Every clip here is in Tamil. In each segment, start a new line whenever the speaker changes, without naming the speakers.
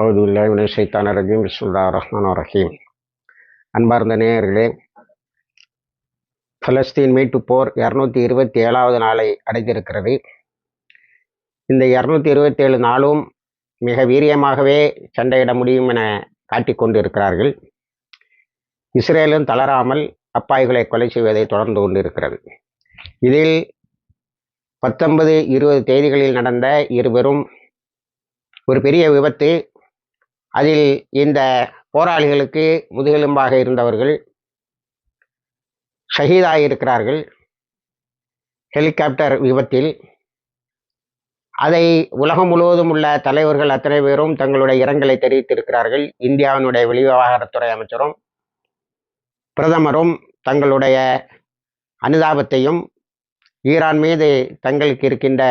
அவது இல்லாவினை சைத்தான ரஜீம். விஸ்வல்லா ரஹ்மான் ரஹீம். அன்பார்ந்த நேயர்களே பலஸ்தீன் மீட்பு போர் இரநூத்தி இருபத்தி ஏழாவது நாளை அடைந்திருக்கிறது. இந்த இரநூத்தி இருபத்தி ஏழு நாளும் மிக வீரியமாகவே சண்டையிட முடியும் என காட்டிக் கொண்டிருக்கிறார்கள். இஸ்ரேலும் தளராமல் அப்பாய்களை கொலை செய்வதை தொடர்ந்து கொண்டிருக்கிறது. இதில் பத்தொன்பது இருபது தேதிகளில் நடந்த இருவரும் ஒரு பெரிய விபத்து அதில் இந்த போராளிகளுக்கு முதுகெலும்பாக இருந்தவர்கள் ஷஹீதாயிருக்கிறார்கள். ஹெலிகாப்டர் விபத்தில். அதை உலகம் முழுவதும் உள்ள தலைவர்கள் அத்தனை பேரும் தங்களுடைய இரங்கலை தெரிவித்திருக்கிறார்கள். இந்தியாவினுடைய வெளிவிவகாரத்துறை அமைச்சரும் பிரதமரும் தங்களுடைய அனுதாபத்தையும் ஈரான் மீது தங்களுக்கு இருக்கின்ற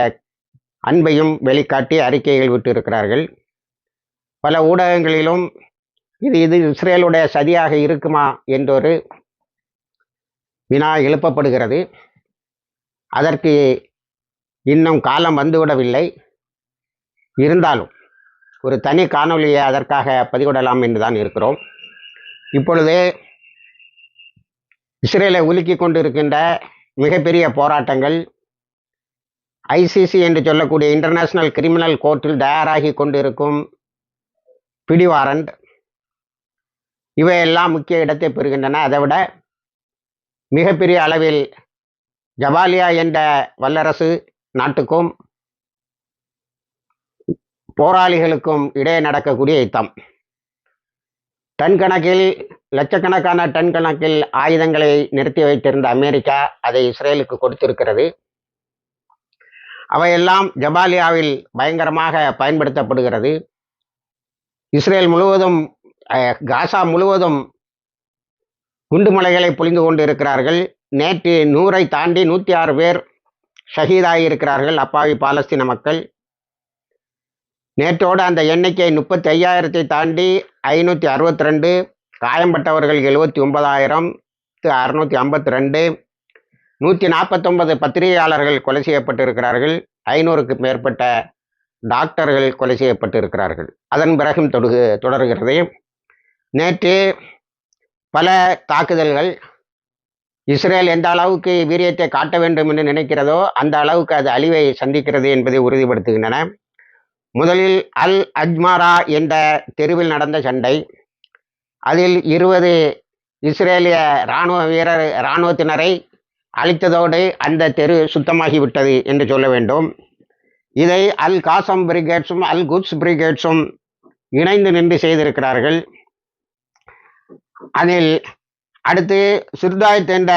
அன்பையும் வெளிக்காட்டி அறிக்கைகள் விட்டிருக்கிறார்கள். பல ஊடகங்களிலும் இது இது இஸ்ரேலுடைய சதியாக இருக்குமா என்றொரு வினா எழுப்பப்படுகிறது. அதற்கு இன்னும் காலம் வந்துவிடவில்லை. இருந்தாலும் ஒரு தனி காணொலியை அதற்காக பதிவிடலாம் என்று தான் இருக்கிறோம். இப்பொழுது இஸ்ரேலை உலுக்கி கொண்டிருக்கின்ற மிகப்பெரிய போராட்டங்கள் ஐசிசி என்று சொல்லக்கூடிய இன்டர்நேஷனல் கிரிமினல் கோர்ட்டில் தயாராகி கொண்டிருக்கும் பிடிவாரண்ட். இவையெல்லாம் முக்கிய இடத்தை பெறுகின்றன. அதை விட மிகப்பெரிய அளவில் ஜபாலியா என்ற வல்லரசு நாட்டுக்கும் போராளிகளுக்கும் இடையே நடக்கக்கூடிய யுத்தம். டன் கணக்கில் லட்சக்கணக்கான டன் கணக்கில் ஆயுதங்களை நிறுத்தி வைத்திருந்த அமெரிக்கா அதை இஸ்ரேலுக்கு கொடுத்திருக்கிறது. அவையெல்லாம் ஜபாலியாவில் பயங்கரமாக பயன்படுத்தப்படுகிறது. இஸ்ரேல் முழுவதும் காசா முழுவதும் குண்டுமலைகளை பொழிந்து கொண்டு இருக்கிறார்கள் நேற்று நூறை தாண்டி நூற்றி ஆறு பேர் ஷஹீதாகியிருக்கிறார்கள் அப்பாவி பாலஸ்தீன மக்கள். நேற்றோடு அந்த எண்ணிக்கை முப்பத்தி ஐயாயிரத்தை தாண்டி ஐநூற்றி அறுபத்தி ரெண்டு காயம்பட்டவர்கள் எழுபத்தி ஒன்பதாயிரம் அறுநூற்றி ஐம்பத்தி ரெண்டு நூற்றி நாற்பத்தொன்பது பத்திரிகையாளர்கள் கொலை செய்யப்பட்டிருக்கிறார்கள். ஐநூறுக்கு மேற்பட்ட டாக்டர்கள் கொலை செய்யப்பட்டிருக்கிறார்கள். அதன் பிறகும் தொடுகு தொடர்கிறது. நேற்று பல தாக்குதல்கள் இஸ்ரேல் எந்த அளவுக்கு வீரியத்தை காட்ட வேண்டும் என்று நினைக்கிறதோ அந்த அளவுக்கு அது அழிவை சந்திக்கிறது என்பதை உறுதிப்படுத்துகின்றன. முதலில் அல் அஜ்மாரா என்ற தெருவில் நடந்த சண்டை. அதில் இருபது இஸ்ரேலிய இராணுவ வீரர் இராணுவத்தினரை அழித்ததோடு அந்த தெரு சுத்தமாகிவிட்டது என்று சொல்ல வேண்டும். இதை அல் காசம் பிரிகேட்ஸும் அல் குட்ஸ் பிரிகேட்ஸும் இணைந்து நின்று செய்திருக்கிறார்கள். அதில் அடுத்து சிர்தாயத் தேர்ந்த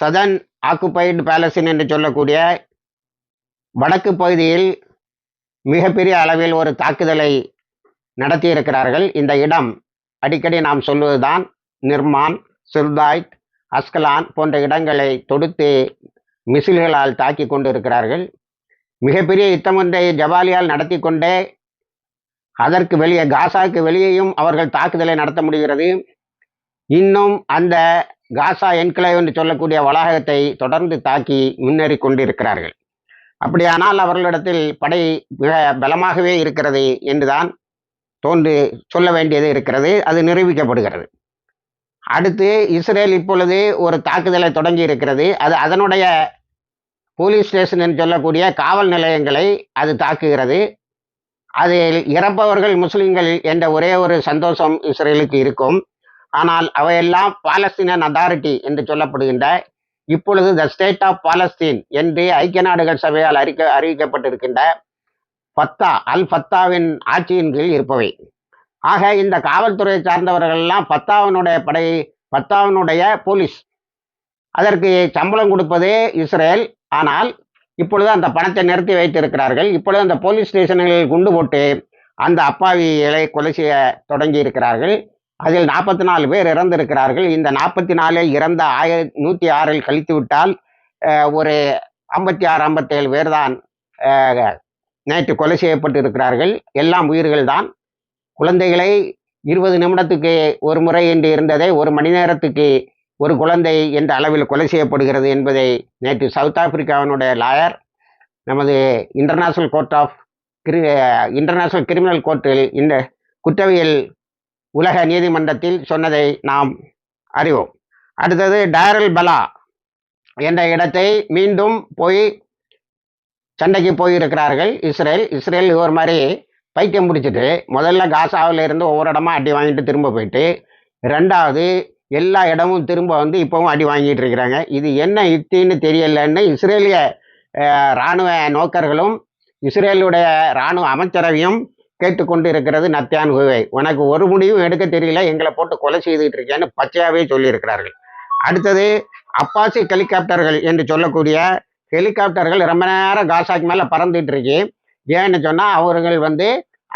சதன் ஆக்குபைடு பேலஸின் என்று சொல்லக்கூடிய வடக்கு பகுதியில் மிகப்பெரிய அளவில் ஒரு தாக்குதலை நடத்தியிருக்கிறார்கள். இந்த இடம் அடிக்கடி நாம் சொல்வதுதான் நிர்மான் சிர்தாய்த் அஸ்கலான் போன்ற இடங்களை தொடுத்து மிசில்களால் தாக்கி கொண்டிருக்கிறார்கள். மிகப்பெரிய யுத்தம் ஒன்றை ஜவாலியால் நடத்தி கொண்டே அதற்கு வெளியே காசாவுக்கு வெளியேயும் அவர்கள் தாக்குதலை நடத்த முடிகிறது. இன்னும் அந்த காசா என்கிளேவ் என்று சொல்லக்கூடிய வளாகத்தை தொடர்ந்து தாக்கி முன்னேறி கொண்டிருக்கிறார்கள். அப்படியானால் அவர்களிடத்தில் படை மிக பலமாகவே இருக்கிறது என்றுதான் தோன்று சொல்ல வேண்டியது இருக்கிறது. அது நிரூபிக்கப்படுகிறது. அடுத்து இஸ்ரேல் இப்பொழுது ஒரு தாக்குதலை தொடங்கி இருக்கிறது அது அதனுடைய போலீஸ் ஸ்டேஷன் என்று சொல்லக்கூடிய காவல் நிலையங்களை அது தாக்குகிறது. அதில் இறப்பவர்கள் முஸ்லிம்கள் என்ற ஒரே ஒரு சந்தோஷம் இஸ்ரேலுக்கு இருக்கும். ஆனால் அவையெல்லாம் பாலஸ்தீனன் அதாரிட்டி என்று சொல்லப்படுகின்ற இப்பொழுது த ஸ்டேட் ஆஃப் பாலஸ்தீன் என்று ஐக்கிய நாடுகள் சபையால் அறிக்க அறிவிக்கப்பட்டிருக்கின்ற ஃபத்தா அல் ஃபத்தாவின் ஆட்சியின் கீழ் இருப்பவை. ஆக இந்த காவல்துறை சார்ந்தவர்கள் எல்லாம் பத்தாவினுடைய படை பத்தாவினுடைய போலீஸ். அதற்கு சம்பளம் கொடுப்பது இஸ்ரேல். ஆனால் இப்பொழுது அந்த பணத்தை நிறுத்தி வைத்திருக்கிறார்கள். இப்பொழுது அந்த போலீஸ் ஸ்டேஷன்களில் குண்டு போட்டு அந்த அப்பாவிகளை கொலை செய்ய தொடங்கி இருக்கிறார்கள் அதில் நாற்பத்தி நாலு பேர் இறந்திருக்கிறார்கள். இந்த நாற்பத்தி நாலில் இறந்த ஆயிர நூற்றி ஆறில் கழித்து விட்டால் ஒரு ஐம்பத்தி ஆறு ஐம்பத்தேழு பேர் தான் நேற்று கொலை செய்யப்பட்டு இருக்கிறார்கள் எல்லாம் உயிர்கள் தான். குழந்தைகளை இருபது நிமிடத்துக்கு ஒரு முறை என்று இருந்ததை ஒரு மணி நேரத்துக்கு ஒரு குழந்தை என்ற அளவில் கொலை செய்யப்படுகிறது என்பதை நேற்று சவுத் ஆப்பிரிக்காவினுடைய லாயர் நமது இன்டர்நேஷ்னல் கோர்ட் ஆஃப் கிரி இன்டர்நேஷ்னல் கிரிமினல் கோர்ட்டில் இந்த குற்றவியல் உலக நீதிமன்றத்தில் சொன்னதை நாம் அறிவோம். அடுத்தது டயரல் பலா என்ற இடத்தை மீண்டும் போய் சண்டைக்கு போயிருக்கிறார்கள். இஸ்ரேல் இஸ்ரேல் ஒரு மாதிரி பைத்தியம் பிடிச்சிட்டு முதல்ல காசாவில் இருந்து ஒவ்வொரு இடமா அடி வாங்கிட்டு திரும்ப போயிட்டு ரெண்டாவது எல்லா இடமும் திரும்ப வந்து இப்போவும் அடி வாங்கிட்டு இருக்கிறாங்க. இது என்ன யுக்தின்னு தெரியலன்னு இஸ்ரேலிய இராணுவ நோக்கர்களும் இஸ்ரேலுடைய இராணுவ அமைச்சரவையும் கேட்டுக்கொண்டு இருக்கிறது நத்தியான் ஹுவை உனக்கு ஒரு முடிவும் எடுக்க தெரியல எங்களை போட்டு கொலை செய்துட்டு இருக்கேன்னு பச்சையாவே சொல்லியிருக்கிறார்கள். அடுத்தது அப்பாசி ஹெலிகாப்டர்கள் என்று சொல்லக்கூடிய ஹெலிகாப்டர்கள் ரொம்ப நேரம் காசாக்கு மேலே பறந்துட்டு இருக்கு. ஏன்னு சொன்னால் அவர்கள் வந்து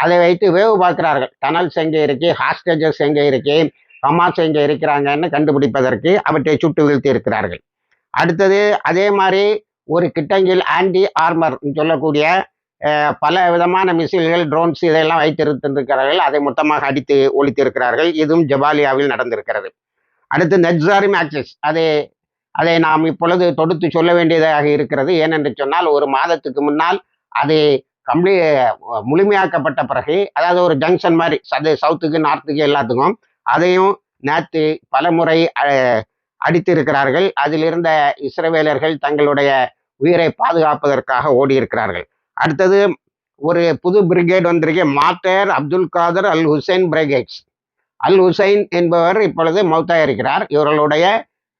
அதை வைத்து வேவு பார்க்கிறார்கள். டனல்ஸ் எங்கே இருக்கு ஹாஸ்டேஜஸ் எங்கே இருக்குது ஹமாஸ் எங்கே இருக்கிறாங்கன்னு கண்டுபிடிப்பதற்கு அவற்றை சுட்டு வீழ்த்தி இருக்கிறார்கள். அடுத்தது அதே மாதிரி ஒரு கிட்டங்கில் ஆன்டி ஆர்மர் சொல்லக்கூடிய பல விதமான மிசைல்கள் ட்ரோன்ஸ் இதையெல்லாம் வைத்திருந்திருக்கிறார்கள். அதை மொத்தமாக அடித்து ஒழித்திருக்கிறார்கள். இதுவும் ஜபாலியாவில் நடந்திருக்கிறது. அடுத்து நெட்ஸாரி மேட்சஸ். அதை அதை நாம் இப்பொழுது தொடுத்து சொல்ல வேண்டியதாக இருக்கிறது. ஏனென்று சொன்னால் ஒரு மாதத்துக்கு முன்னால் அது கம்ப்ளீ முழுமையாக்கப்பட்ட பிறகு அதாவது ஒரு ஜங்ஷன் மாதிரி அது சவுத்துக்கு நார்த்துக்கு எல்லாத்துக்கும் அதையும் நேற்று பலமுறை அடித்திருக்கிறார்கள். அதில் இருந்த இஸ்ரவேலர்கள் தங்களுடைய உயிரை பாதுகாப்பதற்காக ஓடி இருக்கிறார்கள் அடுத்தது ஒரு புது பிரிகேட் வந்திருக்க. மாத்தர் Abdul Qadir al Hussain brigades. Al Hussain என்பவர் இப்பொழுது மௌத்தா இருக்கிறார் இவர்களுடைய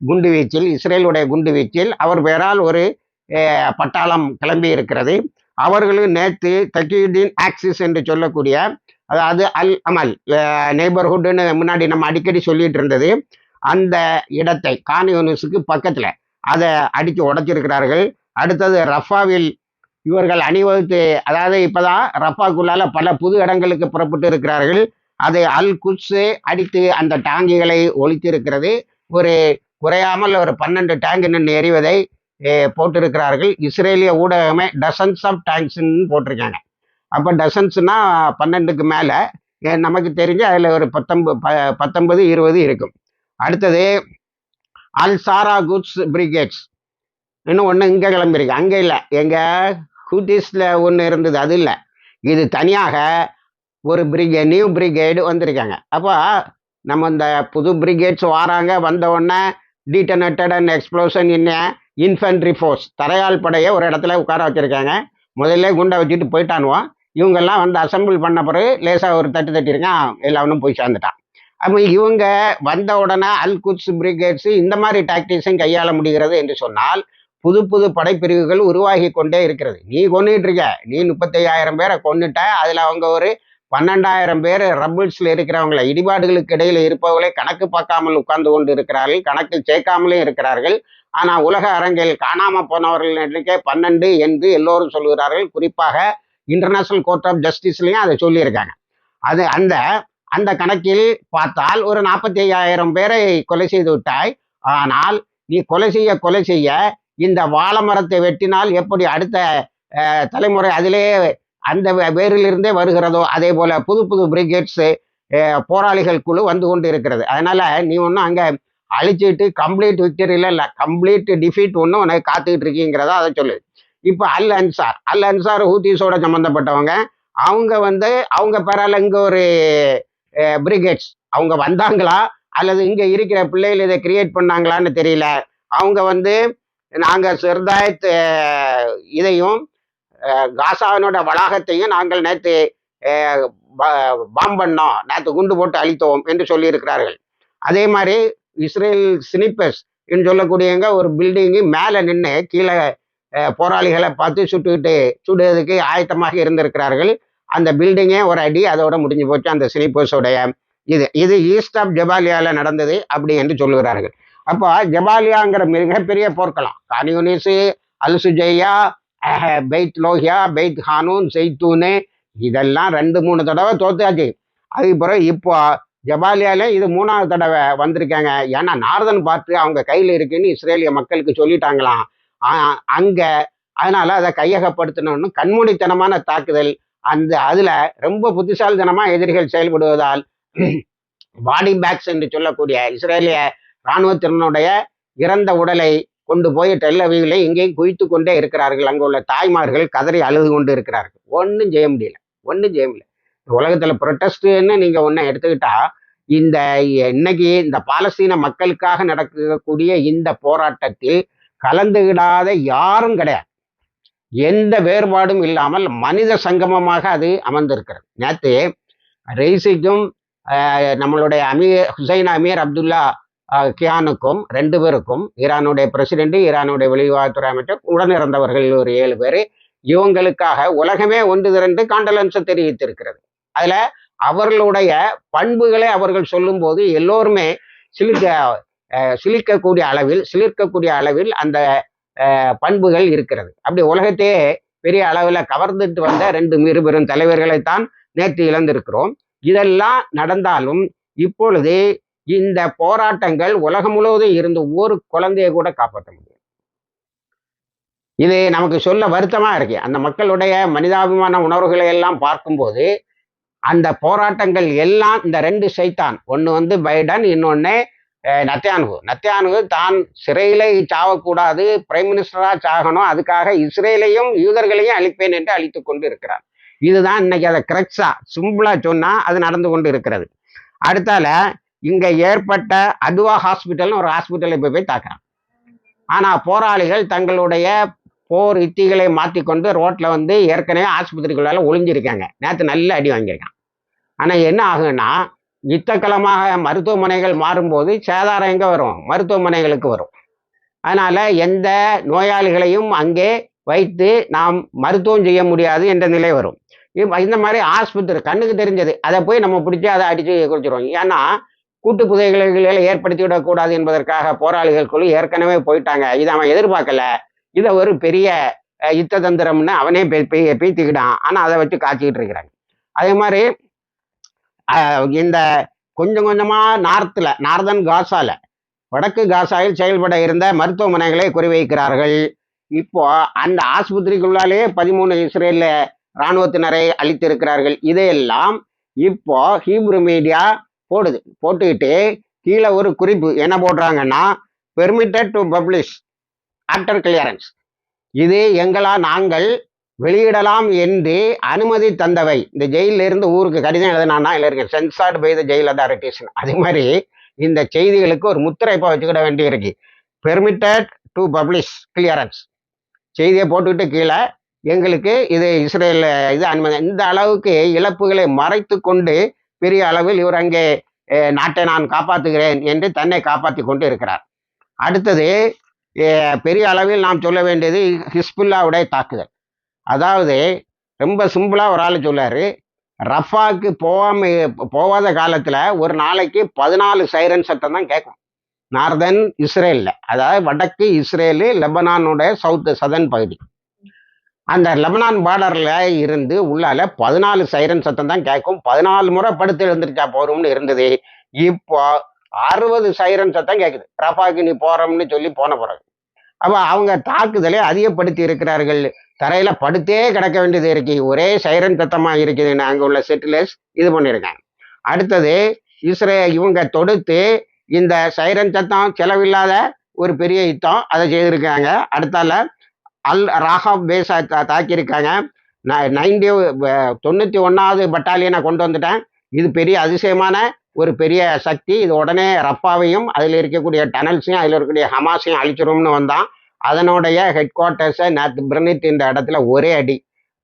குண்டு வீச்சில் இஸ்ரேலுடைய குண்டு வீச்சில் அவர் பெயரால் ஒரு பட்டாளம் கிளம்பி இருக்கிறது அவர்களும் நேற்று தக்கியுதீன் ஆக்சிஸ் என்று சொல்லக்கூடிய அதாவது அல் அமல் நெய்பர்ஹுட்னு முன்னாடி நம்ம அடிக்கடி சொல்லிட்டு இருந்தது. அந்த இடத்தை கான்யூனிஸுக்கு பக்கத்தில் அதை அடித்து உடைச்சிருக்கிறார்கள். அடுத்தது ரஃபாவில் இவர்கள் அணிவகுத்து அதாவது இப்போதான் ரஃபாக்குள்ளால பல புது இடங்களுக்கு புறப்பட்டு இருக்கிறார்கள். அதை அல் குட்ஸு அடித்து அந்த டாங்கிகளை ஒழித்திருக்கிறது. ஒரு குறையாமல் ஒரு பன்னெண்டு டேங்க் நின்று எறிவதை போட்டிருக்கிறார்கள். இஸ்ரேலிய ஊடகமே டசன்ஸ் ஆஃப் டேங்க்ஸ்ன்னு போட்டிருக்காங்க. அப்போ டசன்ஸ்னால் பன்னெண்டுக்கு மேலே. நமக்கு தெரிஞ்சு அதில் ஒரு பத்தொன்பது ப பத்தொன்பது இருபது இருக்கும். அடுத்தது அல் சாரா குட்ஸ் பிரிகேட்ஸ் இன்னும் ஒன்று இங்கே கிளம்பியிருக்கு அங்கே இல்லை. எங்கள் ஹூட்டிஸில் ஒன்று இருந்தது. அது இல்லை. இது தனியாக ஒரு பிரிகே நியூ பிரிகேடு வந்திருக்காங்க. அப்போ நம்ம இந்த புது பிரிகேட்ஸ் வராங்க. வந்த உடனே டீட்டனேட்டட் அண்ட் எக்ஸ்ப்ளோஷன் இன்ன இன்ஃபென்ட்ரி ஃபோர்ஸ் தரையால் படையை ஒரு இடத்துல உட்கார வச்சுருக்காங்க. முதல்ல குண்டை வச்சுட்டு போயிட்டானுவோம் இவங்கெல்லாம் வந்து அசம்பிள் பண்ண பிறகு லேசாக ஒரு தட்டு தட்டியிருக்கான் எல்லாவனும் போய் சேர்ந்துட்டான். அப்போ இவங்க வந்த உடனே அல் குட்ஸ் பிரிகேட்ஸ் இந்த மாதிரி டாக்டிக்ஸும் கையாள முடிகிறது என்று சொன்னால் புது புது படைப்பிரிவுகள் உருவாகி கொண்டே இருக்கிறது. நீ கொண்டுட்டு இருக்க. நீ முப்பத்தையாயிரம் பேரை கொண்டுட்ட அதில் அவங்க ஒரு பன்னெண்டாயிரம் பேர் ரபிள்ஸில் இருக்கிறவங்கள இடிபாடுகளுக்கு இடையில் இருப்பவர்களை கணக்கு பார்க்காமல் உட்கார்ந்து கொண்டு இருக்கிறார்கள். கணக்கில் சேர்க்காமலும் இருக்கிறார்கள். ஆனால் உலக அரங்கில் காணாமல் போனவர்கள் எண்ணிக்கை பன்னெண்டு என்று எல்லோரும் சொல்கிறார்கள். குறிப்பாக இன்டர்நேஷனல் கோர்ட் ஆஃப் ஜஸ்டிஸ்லையும் அதை சொல்லியிருக்காங்க. அது அந்த அந்த கணக்கில் பார்த்தால் ஒரு நாற்பத்தி ஐயாயிரம் பேரை கொலை செய்து விட்டாய். ஆனால் நீ கொலை செய்ய கொலை செய்ய இந்த வாழை மரத்தை வெட்டினால் எப்படி அடுத்த தலைமுறை அதிலே அந்த வே- வேரிலிருந்தே வருகிறதோ அதே போல புது புது பிரிகேட்ஸ் போராளிகள் குழு வந்து கொண்டு இருக்கிறது அதனால நீ ஒன்றும் அங்கே அழிச்சிட்டு கம்ப்ளீட் விக்டரியில் இல்லை. கம்ப்ளீட் டிஃபீட் ஒன்றும் உனக்கு காத்துக்கிட்டு இருக்கீங்கிறதா அதை சொல்லு. இப்போ அல் அன்சார். அல் அன்சார் ஹூத்திஸோட சம்மந்தப்பட்டவங்க அவங்க வந்து அவங்க பேரால இங்கே ஒரு பிரிகேட்ஸ். அவங்க வந்தாங்களா? அல்லது இங்கே இருக்கிற பிள்ளைகள் இதை கிரியேட் பண்ணாங்களான்னு தெரியல. அவங்க வந்து நாங்கள் சிறுதாயத் இதையும் காசாவினோட வளாகத்தையும் நாங்கள் நேற்று பாம் பண்ணோம். நேற்று குண்டு போட்டு அழித்தோம் என்று சொல்லியிருக்கிறார்கள். அதே மாதிரி இஸ்ரேல் ஸ்னிப்பர்ஸ் என்று சொல்லக்கூடியவங்க ஒரு பில்டிங்கு மேலே நின்று கீழே போராளிகளை பார்த்து சுட்டுக்கிட்டு சுடுறதுக்கு ஆயத்தமாக இருந்திருக்கிறார்கள். அந்த பில்டிங்கே ஒரு அடி அதோட முடிஞ்சு போச்சு. அந்த ஸ்னிப்பர்ஸோடைய இது இது ஈஸ்ட் ஆஃப் ஜபாலியாவில் நடந்தது அப்படி என்று சொல்லுகிறார்கள். அப்போ ஜபாலியாங்கிற மிகப்பெரிய போர்க்களம் Khan Younis al Shujaiya Beit Lahia Beit Hanoun செய்தூனு இதெல்லாம் ரெண்டு மூணு தடவை தோத்தாச்சு அதுக்கு பிறகு இப்போ ஜபாலியால இது மூணாவது தடவை வந்திருக்காங்க. ஏன்னா நார்தன் பார்த்து அவங்க கையில் இருக்குன்னு இஸ்ரேலிய மக்களுக்கு சொல்லிட்டாங்களாம். அங்க. அதனால அதை கையகப்படுத்தணும்னு கண்மூடித்தனமான தாக்குதல். அந்த அதுல ரொம்ப புத்திசாலித்தனமா எதிரிகள் செயல்படுவதால் பாடி பேக்ஸ் என்று சொல்லக்கூடிய இஸ்ரேலிய இராணுவத்தினுடைய இறந்த உடலை கொண்டு போய் டெல்லவியில இங்கேயும் குவித்து கொண்டே இருக்கிறார்கள். அங்கே உள்ள தாய்மார்கள் கதறி அழுது கொண்டு இருக்கிறார்கள். ஒன்றும் செய்ய முடியல. ஒன்றும் செய்ய முடியல. உலகத்துல ப்ரொட்டஸ்ட்னு நீங்க ஒன்றை எடுத்துக்கிட்டா இந்த இன்னைக்கு இந்த பாலஸ்தீன மக்களுக்காக நடக்கக்கூடிய இந்த போராட்டத்தில் கலந்துகிடாத யாரும் கிடையாது. எந்த வேறுபாடும் இல்லாமல் மனித சங்கமமாக அது அமர்ந்திருக்கிறது. நேற்று ரெய்சிக்கும் ஆஹ், நம்மளுடைய அமீர் ஹுசைன் அமீர் அப்துல்லா கியானுக்கும் ரெண்டு பேருக்கும் ஈரானுடைய பிரசிடென்ட் ஈரானுடைய வெளிவாத்துறை அமைச்சர் உடனிருந்தவர்கள் ஒரு ஏழு பேர் இவங்களுக்காக உலகமே ஒன்று திரண்டு காண்டலன்ஸை தெரிவித்திருக்கிறது. அதுல அவர்களுடைய பண்புகளை அவர்கள் சொல்லும்போது எல்லோருமே சிலிக்க சிலிர்க்கக்கூடிய அளவில் சிலிர்க்கக்கூடிய அளவில் அந்த அஹ், பண்புகள் இருக்கிறது. அப்படி உலகத்தையே பெரிய அளவில் கவர்ந்துட்டு வந்த ரெண்டு மிரு பெரும் தலைவர்களைத்தான் நேற்று இழந்திருக்கிறோம். இதெல்லாம் நடந்தாலும் இப்பொழுது இந்த போராட்டங்கள் உலகம் முழுவதும் இருந்து ஒரு குழந்தையை கூட காப்பாற்ற முடியும் இது நமக்கு சொல்ல வருத்தமா இருக்கு. அந்த மக்களுடைய மனிதாபிமான உணர்வுகளை எல்லாம் பார்க்கும்போது அந்த போராட்டங்கள் எல்லாம் இந்த ரெண்டு சைத்தான். ஒன்று வந்து பைடன் இன்னொன்று நத்தியானுகு. நத்தியானுகு தான் சிறையிலே சாவக்கூடாது பிரைம் மினிஸ்டராக சாகணும் அதுக்காக இஸ்ரேலையும் யூதர்களையும் அழிப்பேன் என்று அழித்து கொண்டு இருக்கிறார் இதுதான் இன்னைக்கு அதை கிரக்ஸா சிம்பிளா சொன்னா அது நடந்து கொண்டு இருக்கிறது அடுத்தால இங்க ஏற்பட்ட அதுவா ஹாஸ்பிட்டல்னு ஒரு ஹாஸ்பிட்டலை போய் போய் தாக்குறான். ஆனா போராளிகள் தங்களுடைய போர் யுத்திகளை மாற்றிக்கொண்டு ரோட்ல வந்து ஏற்கனவே ஆஸ்பத்திரிக்குள்ளால ஒளிஞ்சிருக்காங்க. நேற்று நல்ல அடி வாங்கியிருக்கான். ஆனா என்ன ஆகுன்னா யுத்தக்களமாக மருத்துவமனைகள் மாறும்போது சேதாரம் எங்கே வரும்? மருத்துவமனைகளுக்கு வரும். அதனால் எந்த நோயாளிகளையும் அங்கே வைத்து நாம் மருத்துவம் செய்ய முடியாது என்ற நிலை வரும். இந்த மாதிரி ஆஸ்பத்திரி கண்ணுக்கு தெரிஞ்சது. அதை போய் நம்ம பிடிச்சி அதை அடித்து குடிச்சிருவோம். ஏன்னா கூட்டு புதைகளை ஏற்படுத்தி விடக்கூடாது என்பதற்காக போராளிகள் குழு ஏற்கனவே போயிட்டாங்க. இதை அவன் எதிர்பார்க்கல. இதை ஒரு பெரிய யுத்த தந்திரம்னு அவனே பீத்திக்கிட்டான். ஆனால் அதை வச்சு காய்ச்சிக்கிட்டு இருக்கிறாங்க. அதே மாதிரி இந்த கொஞ்சம் கொஞ்சமா நார்த்தில் நார்தன் காசால வடக்கு காசாவில் செயல்பட இருந்த மருத்துவமனைகளை குறிவைக்கிறார்கள். இப்போ அந்த ஆஸ்பத்திரிக்குள்ளாலே பதிமூணு இஸ்ரேல இராணுவத்தினரை அளித்திருக்கிறார்கள் இதையெல்லாம் இப்போ ஹீப்ரு மீடியா போடுது போட்டுக்கிட்டு கீழே ஒரு குறிப்பு என்ன போடுறாங்கன்னா permitted to publish after clearance இது எங்களா நாங்கள் வெளியிடலாம் என்று அனுமதி தந்தவை. இந்த ஜெயிலிருந்து ஊருக்கு கடிதம் எழுதினான்னா இல்லை இருக்கு censored by the jail authorities அது மாதிரி இந்த செய்திகளுக்கு ஒரு முத்திரை இப்போ வச்சுக்கிட வேண்டியிருக்கு. பெர்மிட்டட் டு பப்ளிஷ் கிளியரன்ஸ் செய்தியை போட்டுக்கிட்டு கீழே எங்களுக்கு இது இஸ்ரேல் இது அனுமதி. இந்த அளவுக்கு இழப்புகளை மறைத்து கொண்டு பெரிய அளவில் இவர் அங்கே நாட்டை நான் காப்பாற்றுகிறேன் என்று தன்னை காப்பாற்றி கொண்டு இருக்கிறார். அடுத்தது பெரிய அளவில் நாம் சொல்ல வேண்டியது ஹிஸ்புல்லாவுடைய தாக்குதல். அதாவது ரொம்ப சிம்பிளாக ஒரு ஆள் சொல்லார் ரஃபாக்கு போகாம போகாத காலத்தில் ஒரு நாளைக்கு பதினாலு சைரன் சத்தம் தான் கேட்கும். நார்தன் இஸ்ரேலில் அதாவது வடக்கு இஸ்ரேலு லெபனானுடைய சவுத்து சதன் பகுதி. அந்த லெபனான் பார்டரில் இருந்து உள்ளால பதினாலு சைரன் சத்தம் தான் கேட்கும். பதினாலு முறை படுத்து எழுந்திருச்சா போகிறோம்னு இருந்தது. இப்போ அறுபது சைரன் சத்தம் கேட்குது. ரஃபாக்கு நீ போகிறோம்னு சொல்லி போன பிறகு. அப்போ அவங்க தாக்குதலை அதிகப்படுத்தி இருக்கிறார்கள். தரையில படுத்தே கிடக்க வேண்டியது இருக்கு. ஒரே சைரன் சத்தமா இருக்குதுன்னு அங்க உள்ள செட்டிலர்ஸ் இது பண்ணியிருக்காங்க அடுத்தது இஸ்ரே இவங்க தொடுத்து இந்த சைரன் சத்தம் செலவில்லாத ஒரு பெரிய யுத்தம் அதை செய்திருக்காங்க. அடுத்தால அல் ராகாப் பேஸா தா தாக்கியிருக்காங்க. நைன்டி தொண்ணூற்றி ஒன்றாவது பட்டாலியனை கொண்டு வந்துட்டேன். இது பெரிய அதிசயமான ஒரு பெரிய சக்தி. இது உடனே ரப்பாவையும் அதில் இருக்கக்கூடிய டனல்ஸையும் அதில் இருக்கக்கூடிய ஹமாஸையும் அழிச்சிரும்னு வந்தான். அதனுடைய ஹெட் குவார்ட்டர்ஸை நேற்று பிரனித் இந்த இடத்துல ஒரே அடி.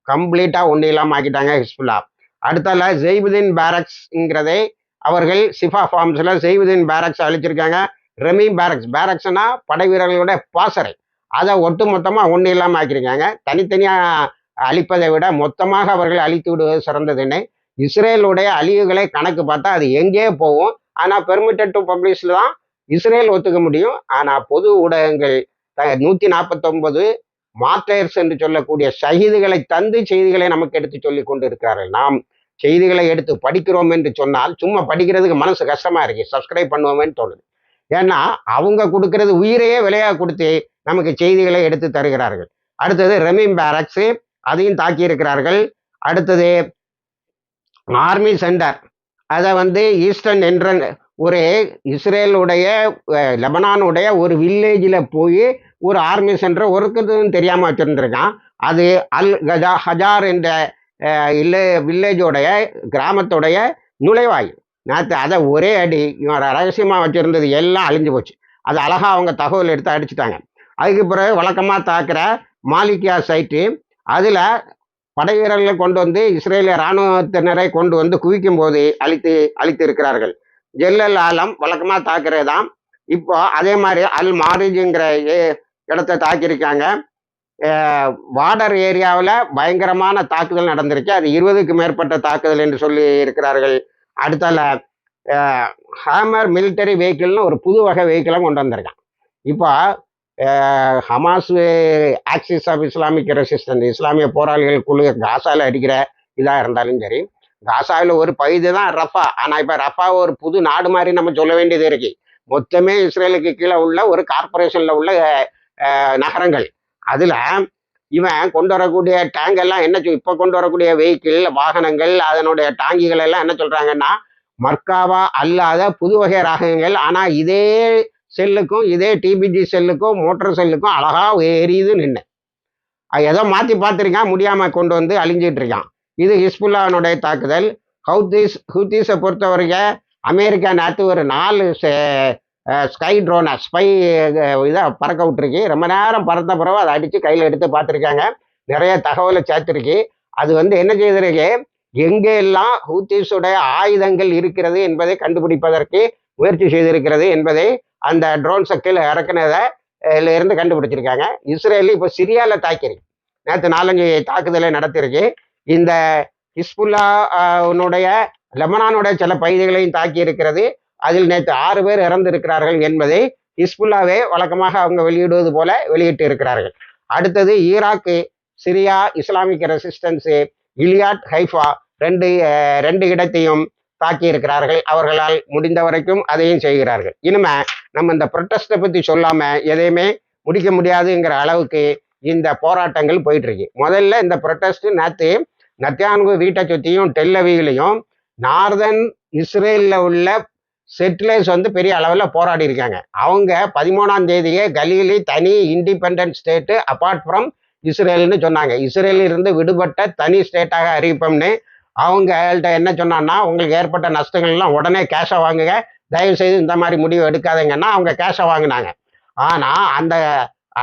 கம்ப்ளீட்டாக ஒன்றும் இல்லாமல் ஆக்கிட்டாங்க ஹிஸ்புல்லா. அடுத்தால ஜெய்புதீன் பேரக்ஸ்ங்கிறதை அவர்கள் சிஃபா ஃபார்ம்ஸில் ஜெய்புதீன் பேரக்ஸ் அழிச்சிருக்காங்க. ரெமி பேரக்ஸ் பேரக்ஸ்னா படை வீரர்களுடைய பாசறை. அதை ஒட்டு மொத்தமாக ஒன்றும் இல்லாமல் ஆக்கியிருக்காங்க. தனித்தனியாக அழிப்பதை விட மொத்தமாக அவர்கள் அழித்து விடுவது சிறந்ததுன்னு இஸ்ரேலுடைய அழிவுகளை கணக்கு பார்த்தா அது எங்கே போகும். ஆனால் பெர்மிட்டட் டு பப்ளிஷில் தான் இஸ்ரேல் ஒத்துக்க முடியும். ஆனால் பொது ஊடகங்கள் த நூற்றி நாற்பத்தொன்பது மார்டையர்ஸ் என்று சொல்லக்கூடிய சகிதுகளை தந்து செய்திகளை நமக்கு எடுத்து சொல்லி கொண்டு இருக்கிறார்கள் நாம் செய்திகளை எடுத்து படிக்கிறோம் என்று சொன்னால் சும்மா படிக்கிறதுக்கு மனசு கஷ்டமா இருக்கு சப்ஸ்கிரைப் பண்ணுவோமேன்னு தோணுது. ஏன்னா அவங்க கொடுக்கறது உயிரையே விலையாக கொடுத்து நமக்கு செய்திகளை எடுத்து தருகிறார்கள். அடுத்தது ரெமிம் பேரக்ஸ் அதையும் தாக்கி இருக்கிறார்கள் அடுத்தது ஆர்மி சென்டர். அதை வந்து ஈஸ்டர்ன் என்ட்ரன் ஒரு இஸ்ரேலுடைய லெபனானுடைய ஒரு வில்லேஜில் போய் ஒரு ஆர்மி சென்டர் ஒருக்குதுன்னு தெரியாமல் வச்சுருந்துருக்கான். அது அல் கஜா ஹஜார் என்ற இல்லை வில்லேஜோடைய கிராமத்துடைய நுழைவாயில். நேற்று அதை ஒரே அடி இவன் ரகசியமாக வச்சுருந்தது எல்லாம் அழிஞ்சு போச்சு. அது அழகாக அவங்க தகவல் எடுத்து அடிச்சிட்டாங்க. அதுக்கு பிறகு வழக்கமாக தாக்குற மாலிகியா சைட்டு அதில் படை வீரர்களை கொண்டு வந்து இஸ்ரேலிய இராணுவத்தினரை கொண்டு வந்து குவிக்கும் போது அழித்து அழித்து இருக்கிறார்கள் ஜெல்லல் ஆலம் வழக்கமாக தாக்குறது தான் இப்போ அதே மாதிரி அல் மாரிஜுங்கிற ஏ- இடத்த தாக்கியிருக்காங்க. வார்டர் ஏரியாவில் பயங்கரமான தாக்குதல் நடந்திருக்கு. அது இருபதுக்கு மேற்பட்ட தாக்குதல் என்று சொல்லி இருக்கிறார்கள். அடுத்தால ஹேமர் மிலிட்டரி வெஹிக்கிள்னு ஒரு புது வகை வெஹிக்கிளாக கொண்டு வந்திருக்கான். இப்போ Hamas axis of Islamic resistance இஸ்லாமிய போராளிகள் குழு காசால அடிக்கிற இதாக இருந்தாலும் சரி காசாவில் ஒரு பகுதி தான் ரஃபா. ஆனால் இப்போ ரஃபா ஒரு புது நாடு மாதிரி நம்ம சொல்ல வேண்டியது இருக்கு. மொத்தமே இஸ்ரேலுக்கு கீழே உள்ள ஒரு கார்பரேஷனில் உள்ள நகரங்கள். அதில் இவன் கொண்டு வரக்கூடிய டேங்க் எல்லாம் என்ன இப்போ கொண்டு வரக்கூடிய வெஹிக்கிள் வாகனங்கள் அதனுடைய டாங்கிகள் எல்லாம் என்ன சொல்கிறாங்கன்னா மர்காவா அல்லாத புது வகை ராகங்கள். ஆனால் இதே செல்லுக்கும் இதே டிபிஜி செல்லுக்கும் மோட்டார் செல்லுக்கும் அழகாக எரியுது நின்று ஏதோ மாற்றி பார்த்துருக்கான்? முடியாமல் கொண்டு வந்து அழிஞ்சிட்டு இருக்கான். இது ஹிஸ்புல்லானுடைய தாக்குதல். ஹவுதீஸ் ஹூத்தீஸை பொறுத்தவரைக்கும் அமெரிக்கா நேற்று ஒரு நாலு ஸ்கை ட்ரோனை ஸ்பை இதை பறக்க விட்டுருக்கு. ரொம்ப நேரம் பறந்த பிறகு அதை அடித்து கையில் எடுத்து பார்த்துருக்காங்க. நிறைய தகவலை சேர்த்துருக்கு. அது வந்து என்ன செய்திருக்கு? எங்கெல்லாம் ஹூத்தீஸுடைய ஆயுதங்கள் இருக்கிறது என்பதை கண்டுபிடிப்பதற்கு முயற்சி செய்திருக்கிறது என்பதை அந்த ட்ரோன் சக்கில் இறக்குனதை இருந்து கண்டுபிடிச்சிருக்காங்க. இஸ்ரேல் இப்போ சிரியாவில் தாக்கியிருக்கு. நேற்று நாலஞ்சு தாக்குதலை நடத்தியிருக்கு. இந்த ஹிஸ்புல்லா லெபனானுடைய சில பகுதிகளையும் தாக்கி இருக்கிறது. அதில் நேற்று ஆறு பேர் இறந்திருக்கிறார்கள் என்பதை ஹிஸ்புல்லாவே வழக்கமாக அவங்க வெளியிடுவது போல வெளியிட்டு இருக்கிறார்கள். அடுத்தது Iraq Syria Islamic resistance Eilat Haifa ரெண்டு ரெண்டு இடத்தையும் தாக்கி இருக்கிறார்கள். அவர்களால் முடிந்த வரைக்கும் அதையும் செய்கிறார்கள். இனிமே நம்ம இந்த ப்ரொட்டஸ்ட்டை பற்றி சொல்லாம எதையுமே முடிக்க முடியாதுங்கிற அளவுக்கு இந்த போராட்டங்கள் போயிட்டு இருக்கு. முதல்ல இந்த ப்ரொட்டஸ்ட் நேற்று நத்தியான்கு வீட்டை சுற்றியும் டெல்லவியிலையும் நார்தன் இஸ்ரேலில் உள்ள செட்டிலர்ஸ் வந்து பெரிய அளவில் போராடி இருக்காங்க. அவங்க பதிமூணாம் தேதியே கலீலி தனி இண்டிபெண்ட் ஸ்டேட்டு அப்பார்ட் ஃப்ரம் இஸ்ரேல்னு சொன்னாங்க. இஸ்ரேலில் இருந்து விடுபட்ட தனி ஸ்டேட்டாக அறிவிப்போம்னு அவங்கள்ட்ட என்ன சொன்னான்னா உங்களுக்கு ஏற்பட்ட நஷ்டங்கள்லாம் உடனே கேஷை வாங்குங்க. தயவு செய்து இந்த மாதிரி முடிவு எடுக்காதங்கன்னா அவங்க கேஷை வாங்கினாங்க. ஆனால் அந்த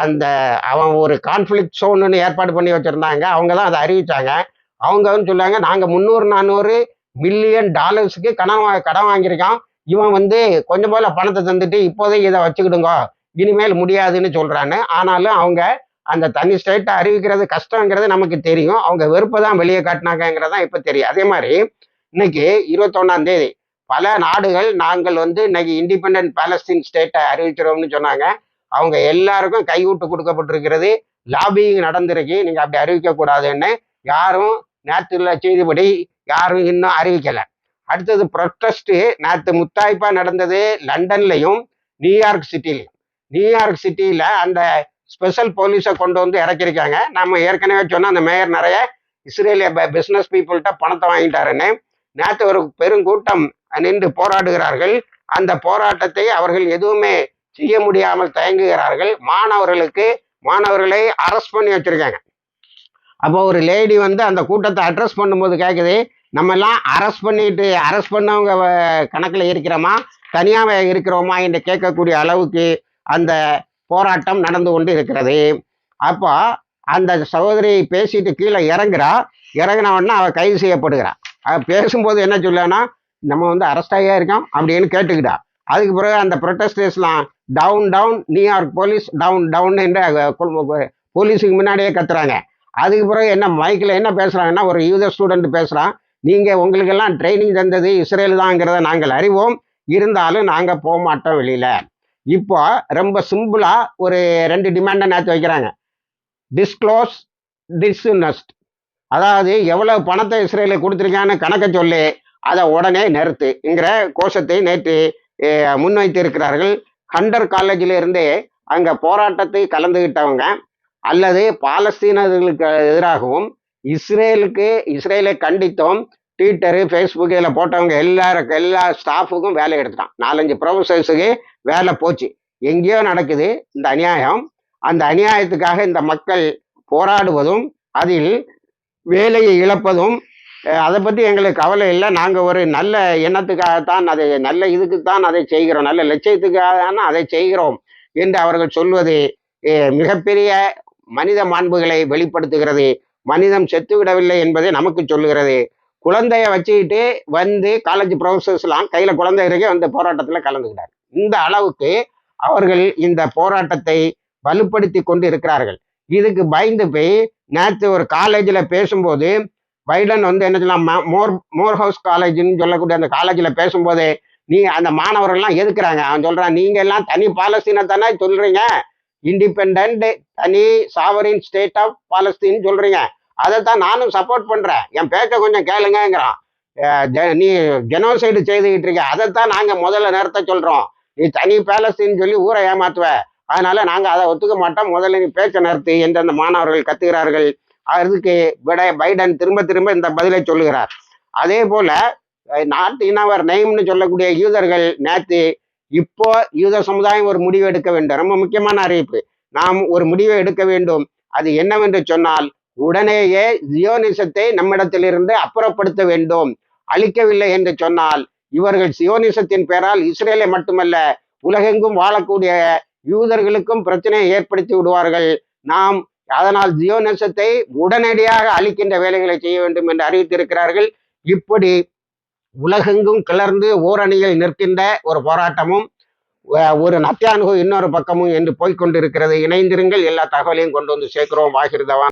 அந்த அவன் ஒரு கான்ஃப்ளிக் சோன்னு ஏற்பாடு பண்ணி வச்சுருந்தாங்க. அவங்க தான் அதை அறிவித்தாங்க அவங்க வந்து சொல்லுவாங்க நாங்கள் முந்நூறு நானூறு மில்லியன் டாலர்ஸுக்கு கடன் வா- கடன் வாங்கியிருக்கோம். இவன் வந்து கொஞ்சம் போல பணத்தை தந்துட்டு இப்போதைக்கு இதை வச்சுக்கிடுங்க. இனிமேல் முடியாதுன்னு சொல்கிறான்னு ஆனாலும் அவங்க அந்த தனி ஸ்டேட்டை அறிவிக்கிறது கஷ்டங்கிறது நமக்கு தெரியும். அவங்க வெறுப்பை தான் வெளியே காட்டினாங்கிறது தான் இப்போ தெரியும். அதே மாதிரி இன்னைக்கு இருபத்தொன்னாம் தேதி பல நாடுகள் நாங்கள் வந்து இன்னைக்கு இண்டிபெண்ட் பாலஸ்தீன் ஸ்டேட்டை அறிவிக்கிறோம்னு சொன்னாங்க. அவங்க எல்லாருக்கும் கைவிட்டு கொடுக்கப்பட்டிருக்கிறது. லாபிங் நடந்திருக்கு. நீங்கள் அப்படி அறிவிக்கக்கூடாதுன்னு யாரும் நேற்றுள்ள செய்திப்படி யாரும் இன்னும் அறிவிக்கலை. அடுத்தது ப்ரொட்டஸ்ட்டு நேற்று முத்தாய்ப்பாக நடந்தது லண்டன்லையும் நியூயார்க் சிட்டிலையும் நியூயார்க் சிட்டியில் அந்த ஸ்பெஷல் போலீஸை கொண்டு வந்து இறக்கியிருக்காங்க. நம்ம ஏற்கனவே சொன்ன அந்த மேயர் நிறைய இஸ்ரேலிய பிஸ்னஸ் பீப்புள்கிட்ட பணத்தை வாங்கிட்டாருன்னு நேற்று ஒரு பெருங்கூட்டம் நின்று போராடுகிறார்கள். அந்த போராட்டத்தை அவர்கள் எதுவுமே செய்ய முடியாமல் தயங்குகிறார்கள். மாணவர்களுக்கு மாணவர்களை அரெஸ்ட் பண்ணி வச்சிருக்காங்க. அப்போ ஒரு லேடி வந்து அந்த கூட்டத்தை அட்ரஸ் பண்ணும்போது கேட்குது நம்ம எல்லாம் அரெஸ்ட் பண்ணிட்டு அரெஸ்ட் பண்ணவங்க கணக்கில் இருக்கிறோமா? தனியாக இருக்கிறோமா? என்று கேட்கக்கூடிய அளவுக்கு அந்த போராட்டம் நடந்து கொண்டு இருக்கிறது. அப்போ அந்த சகோதரி பேசிட்டு கீழே இறங்குறா. இறங்கின உடனே அவள் கைது செய்யப்படுகிறா. அவள் பேசும்போது என்ன சொல்லனா நம்ம வந்து அரெஸ்ட் இருக்கோம்? அப்படின்னு கேட்டுக்கிட்டா. அதுக்கு பிறகு அந்த ப்ரொட்டஸ்டர்ஸ்லாம் down down New York police down down என்று போலீஸுக்கு முன்னாடியே கத்துறாங்க. அதுக்கு பிறகு என்ன மைக்கில் என்ன பேசுகிறாங்கன்னா ஒரு யூத ஸ்டூடெண்ட் பேசுகிறான் நீங்கள் உங்களுக்கெல்லாம் ட்ரைனிங் தந்தது இஸ்ரேல் தாங்கிறத நாங்கள் அறிவோம். இருந்தாலும் நாங்கள் போக மாட்டோம் வெளியில். இப்போ ரொம்ப சிம்பிளாக ஒரு ரெண்டு டிமாண்டை நேற்று வைக்கிறாங்க. டிஸ்க்ளோஸ் டிஸ்இன்வெஸ்ட் அதாவது எவ்வளவு பணத்தை இஸ்ரேலுக்கு கொடுத்துருக்கான்னு கணக்கை சொல்லி அதை உடனே நிறுத்துங்கிற கோஷத்தை நேற்று முன்வைத்திருக்கிறார்கள். முன்வைத்து இருக்கிறார்கள் ஹண்டர் காலேஜில் இருந்தே அங்கே போராட்டத்தை கலந்துக்கிட்டவங்க அல்லது பாலஸ்தீனர்களுக்கு எதிராகவும் இஸ்ரேலுக்கு இஸ்ரேலை கண்டித்தோம். ட்விட்டரு ஃபேஸ்புக் இதில் போட்டவங்க எல்லாருக்கும் எல்லா ஸ்டாஃபுக்கும் வேலை எடுத்துட்டான். நாலஞ்சு ப்ரொஃபஸர்ஸுக்கு வேலை போச்சு. எங்கேயோ நடக்குது இந்த அநியாயம். அந்த அநியாயத்துக்காக இந்த மக்கள் போராடுவதும் அதில் வேலையை இழப்பதும் அதை பற்றி எங்களுக்கு கவலை இல்லை. நாங்கள் ஒரு நல்ல எண்ணத்துக்காகத்தான் அதை நல்ல இதுக்குத்தான் அதை செய்கிறோம். நல்ல லட்சியத்துக்காக அதை செய்கிறோம் என்று அவர்கள் சொல்வது மிகப்பெரிய மனித மாண்புகளை வெளிப்படுத்துகிறது. மனிதம் செத்துவிடவில்லை என்பதை நமக்கு சொல்லுகிறது. குழந்தைய வச்சுக்கிட்டு வந்து காலேஜ் ப்ரொஃபஸர்ஸ்லாம் கையில் குழந்தை இருக்கே வந்து போராட்டத்தில் கலந்துக்கிட்டார் இந்த அளவுக்கு அவர்கள் இந்த போராட்டத்தை வலுப்படுத்தி கொண்டு இருக்கிறார்கள் இதுக்கு பயந்து போய் நேற்று ஒரு காலேஜில் பேசும்போது பைடன் வந்து என்ன சொல்லலாம் மோர் மோர் ஹவுஸ் காலேஜ்னு சொல்லக்கூடிய அந்த காலேஜில் பேசும்போது நீ அந்த மாணவர்கள்லாம் எதுக்குறாங்க? அவன் சொல்கிறான் நீங்கள் எல்லாம் தனி பாலஸ்தீனை தானே சொல்கிறீங்க இண்டிபெண்ட் தனி சாவரின் ஸ்டேட் ஆஃப் பாலஸ்தீன் சொல்றீங்க. அதைத்தான் நானும் சப்போர்ட் பண்றேன். என் பேச்ச கொஞ்சம் கேளுங்கங்கிறான். நீ ஜெனோசைடு செய்துக்கிட்டு இருக்க. அதைத்தான் நாங்க முதல்ல நேரத்தை சொல்றோம். நீ தனி பேலஸ்தின்னு சொல்லி ஊரை ஏமாத்துவ. அதனால நாங்க அதை ஒத்துக்க மாட்டோம். முதல்ல நீ பேச்ச நிறுத்து எந்தெந்த மாணவர்கள் கத்துகிறார்கள். அதுக்கு விட பைடன் திரும்ப திரும்ப இந்த பதிலை சொல்லுகிறார். அதே போல நாட் இனவர் நெய்ம்னு சொல்லக்கூடிய யூதர்கள் நேற்று இப்போ யூத சமுதாயம் ஒரு முடிவு எடுக்க வேண்டும். ரொம்ப முக்கியமான அறிவிப்பு. நாம் ஒரு முடிவை எடுக்க வேண்டும். அது என்னவென்று சொன்னால் உடனேயே ஜியோனிசத்தை நம்மிடத்திலிருந்து அப்புறப்படுத்த வேண்டும். அழிக்கவில்லை என்று சொன்னால் இவர்கள் சியோனிசத்தின் பெயரால் இஸ்ரேலை மட்டுமல்ல உலகெங்கும் வாழக்கூடிய யூதர்களுக்கும் பிரச்சனையை ஏற்படுத்தி விடுவார்கள். நாம் அதனால் ஜியோனிசத்தை உடனடியாக அழிக்கின்ற வேலைகளை செய்ய வேண்டும் என்று அறிவித்திருக்கிறார்கள். இப்படி உலகெங்கும் கிளர்ந்து ஓரணியில் நிற்கின்ற ஒரு போராட்டமும் ஒரு நத்தியானுகு இன்னொரு பக்கமும் என்று போய்கொண்டிருக்கிறது இணைந்திருங்கள் எல்லா தகவலையும் கொண்டு வந்து சேர்க்கிறோம். வாகிருதவான்.